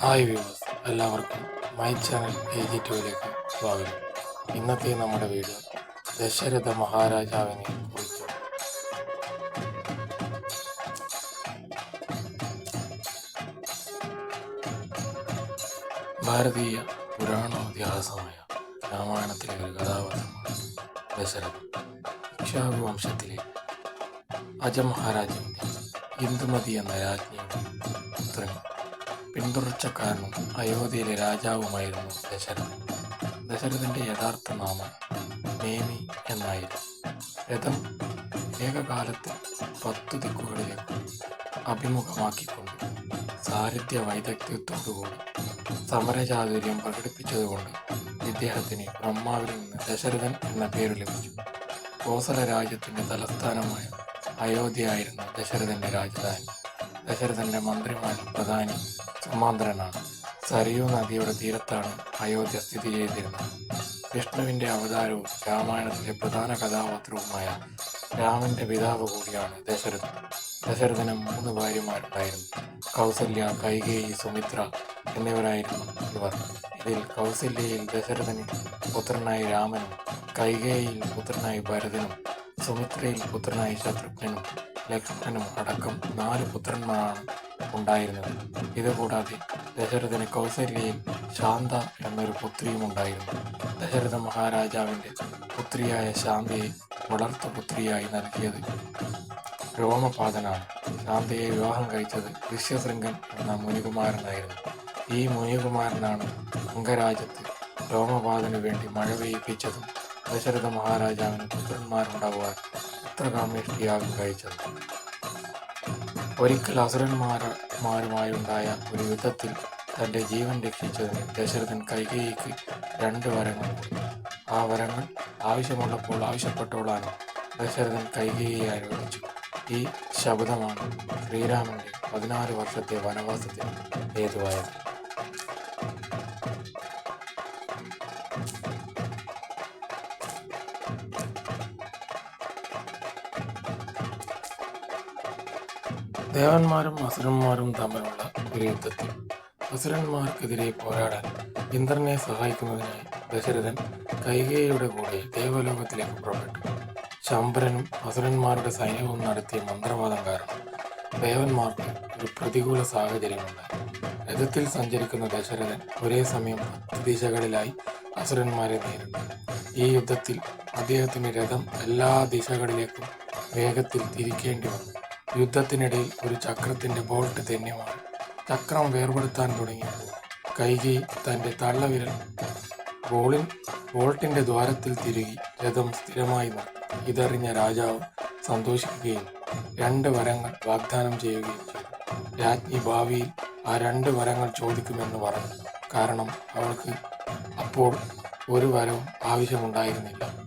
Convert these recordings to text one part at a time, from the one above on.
Hi viewers എല്ലാവർക്കും my channel A G ടുവിലേക്ക് സ്വാഗതം. ഇന്നത്തെ നമ്മുടെ വീഡിയോ ദശരഥ മഹാരാജാവിനെ കുറിച്ച് ഭാരതീയ പുരാണോതിഹാസമായ രാമായണത്തിലെ ഒരു കഥാപാത്രമാണ് ദശരഥ ഇക്ഷാകു വംശത്തിലെ അജമഹാരാജാവിന്റെ ഇന്ദുമതി എന്ന രാജ്ഞിയുടെ പുത്രനും പിന്തുടർച്ചക്കാരനും അയോധ്യയിലെ രാജാവുമായിരുന്നു ദശരഥൻ. ദശരഥന്റെ യഥാർത്ഥ നാമം നേമി എന്നായിരുന്നു. രഥം ഏകകാലത്ത് പത്തു ദിക്കുകളിലേക്ക് അഭിമുഖമാക്കിക്കൊണ്ട് സാരഥ്യ വൈദഗ്ധ്യത്തോടുകൂടി സമരചാതുര്യം പ്രകടിപ്പിച്ചതുകൊണ്ട് ഇദ്ദേഹത്തിന് ബ്രഹ്മാവിൽ നിന്ന് ദശരഥൻ എന്ന പേര് ലഭിച്ചു. കോസല രാജ്യത്തിന്റെ തലസ്ഥാനമായ അയോധ്യയായിരുന്നു ദശരഥന്റെ രാജധാനി. ദശരഥന്റെ മന്ത്രിമാരും പ്രധാനി സമാന്തരനാണ് സരയൂ നദിയുടെ തീരത്താണ് അയോധ്യ സ്ഥിതി ചെയ്തിരുന്നത്. വിഷ്ണുവിന്റെ അവതാരവും രാമായണത്തിലെ പ്രധാന കഥാപാത്രവുമായ രാമന്റെ പിതാവ് കൂടിയാണ് ദശരഥൻ. ദശരഥന് മൂന്ന് ഭാര്യമാരുണ്ടായിരുന്നു. കൗസല്യ കൈകേയി സുമിത്ര എന്നിവരായിരുന്നു ഇവർ. ഇതിൽ കൗസല്യയിൽ ദശരഥന് പുത്രനായി രാമനും കൈകേയിൽ പുത്രനായി ഭരതനും സുമിത്രയിൽ പുത്രനായി ശത്രുഘ്നനും ലക്ഷ്മണനും അടക്കം നാല് പുത്രന്മാരാണ് ഉണ്ടായിരുന്നത്. ഇതുകൂടാതെ ദശരഥന് കൗസല്യയിൽ ശാന്ത എന്നൊരു പുത്രിയും ഉണ്ടായിരുന്നു. ദശരഥ മഹാരാജാവിന്റെ പുത്രിയായ ശാന്തയെ വളർത്തു പുത്രിയായി നൽകിയത് രോമപാതനാണ് ശാന്തയെ വിവാഹം കഴിച്ചത് ഋഷ്യശൃംഗൻ എന്ന മുനികുമാരനായിരുന്നു. ഈ മുനികുമാരനാണ് അംഗരാജ്യത്ത് രോമപാതനു വേണ്ടി മഴ പെയ്യിപ്പിച്ചതും ദശരഥ മഹാരാജാവിന് പുത്രന്മാരുണ്ടാകുവാൻ പുത്രകാമേഷ്ടിയാകും കഴിച്ചത്. ഒരിക്കൽ അസുരന്മാരുമായുണ്ടായ ഒരു യുദ്ധത്തിൽ തന്റെ ജീവൻ രക്ഷിച്ചതിന് ദശരഥൻ കൈകേയിക്ക് രണ്ട് വരങ്ങൾ. ആ വരങ്ങൾ ആവശ്യമുള്ളപ്പോൾ ആവശ്യപ്പെട്ടോളാനും ദശരഥൻ കൈകേയിയെ അനുവദിച്ചു ഈ ശബ്ദമാണ് ശ്രീരാമന്റെ പതിനാല് വർഷത്തെ വനവാസത്തിന് ഹേതുവായത്. ദേവന്മാരും അസുരന്മാരും തമ്മിലുള്ള ഒരു യുദ്ധത്തിൽ അസുരന്മാർക്കെതിരെ പോരാടാൻ ഇന്ദ്രനെ സഹായിക്കുന്നതിനായി ദശരഥൻ കൈകേയിയുടെ കൂടെ ദേവലോകത്തിലേക്ക് പുറപ്പെട്ടു. ശമ്പരനും അസുരന്മാരുടെ സൈന്യവും നടത്തിയ മന്ത്രവാദം കാരണം ദേവന്മാർക്ക് ഒരു പ്രതികൂല സാഹചര്യമുണ്ടായി രഥത്തിൽ സഞ്ചരിക്കുന്ന ദശരഥൻ ഒരേ സമയം പത്ത് ദിശകളിലായി അസുരന്മാരെ നേരിട്ടു ഈ യുദ്ധത്തിൽ അദ്ദേഹത്തിന്റെ രഥം എല്ലാ ദിശകളിലേക്കും വേഗത്തിൽ തിരിക്കേണ്ടി വന്നു. യുദ്ധത്തിനിടയിൽ ഒരു ചക്രത്തിന്റെ ബോൾട്ട് തെന്നിമാറി. ചക്രം വേർപെടുത്താൻ തുടങ്ങിയപ്പോൾ കൈകി തന്റെ തള്ളവിരൽ ബോളിൻ ബോൾട്ടിന്റെ ദ്വാരത്തിൽ തിരുകി രഥം സ്ഥിരമായി നിർത്തി ഇതറിഞ്ഞ രാജാവ് സന്തോഷിക്കുകയും രണ്ട് വരങ്ങൾ വാഗ്ദാനം ചെയ്യുകയും ചെയ്തു. രാജ്ഞി ഭാവിയിൽ ആ രണ്ട് വരങ്ങൾ ചോദിക്കുമെന്ന് പറഞ്ഞു. കാരണം അവൾക്ക് അപ്പോൾ ഒരു വരവും ആവശ്യമുണ്ടായിരുന്നില്ല.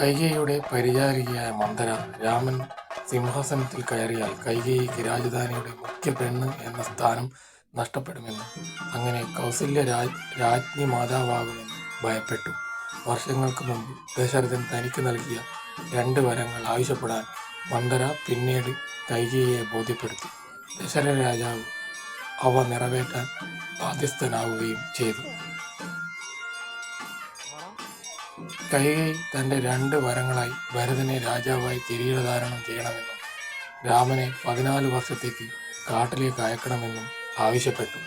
കൈകേയിയുടെ പരിചാരികയായ മന്ദര രാമൻ സിംഹാസനത്തിൽ കയറിയാൽ കൈകേയിക്ക് രാജധാനിയുടെ മുഖ്യ പെണ്ണ് എന്ന സ്ഥാനം നഷ്ടപ്പെടുമെന്ന്. അങ്ങനെ കൗസല്യ രാജ് രാജ്ഞി മാതാവാകുമെന്ന് ഭയപ്പെട്ടു. വർഷങ്ങൾക്ക് മുമ്പ് ദശരഥൻ തനിക്ക് നൽകിയ രണ്ട് വരങ്ങൾ ആവശ്യപ്പെടാൻ മന്ദര പിന്നീട് കൈകേയെ ബോധ്യപ്പെടുത്തി. ദശരഥ രാജാവ് അവ നിറവേറ്റാൻ ബാധ്യസ്ഥനാവുകയും ചെയ്തു. കൈകൈ തന്റെ രണ്ട് വരങ്ങളായി ഭരതനെ രാജാവായി കിരീടധാരണം ചെയ്യണമെന്നും രാമനെ പതിനാല് വർഷത്തേക്ക് കാട്ടിലേക്ക് അയക്കണമെന്നും ആവശ്യപ്പെട്ടു.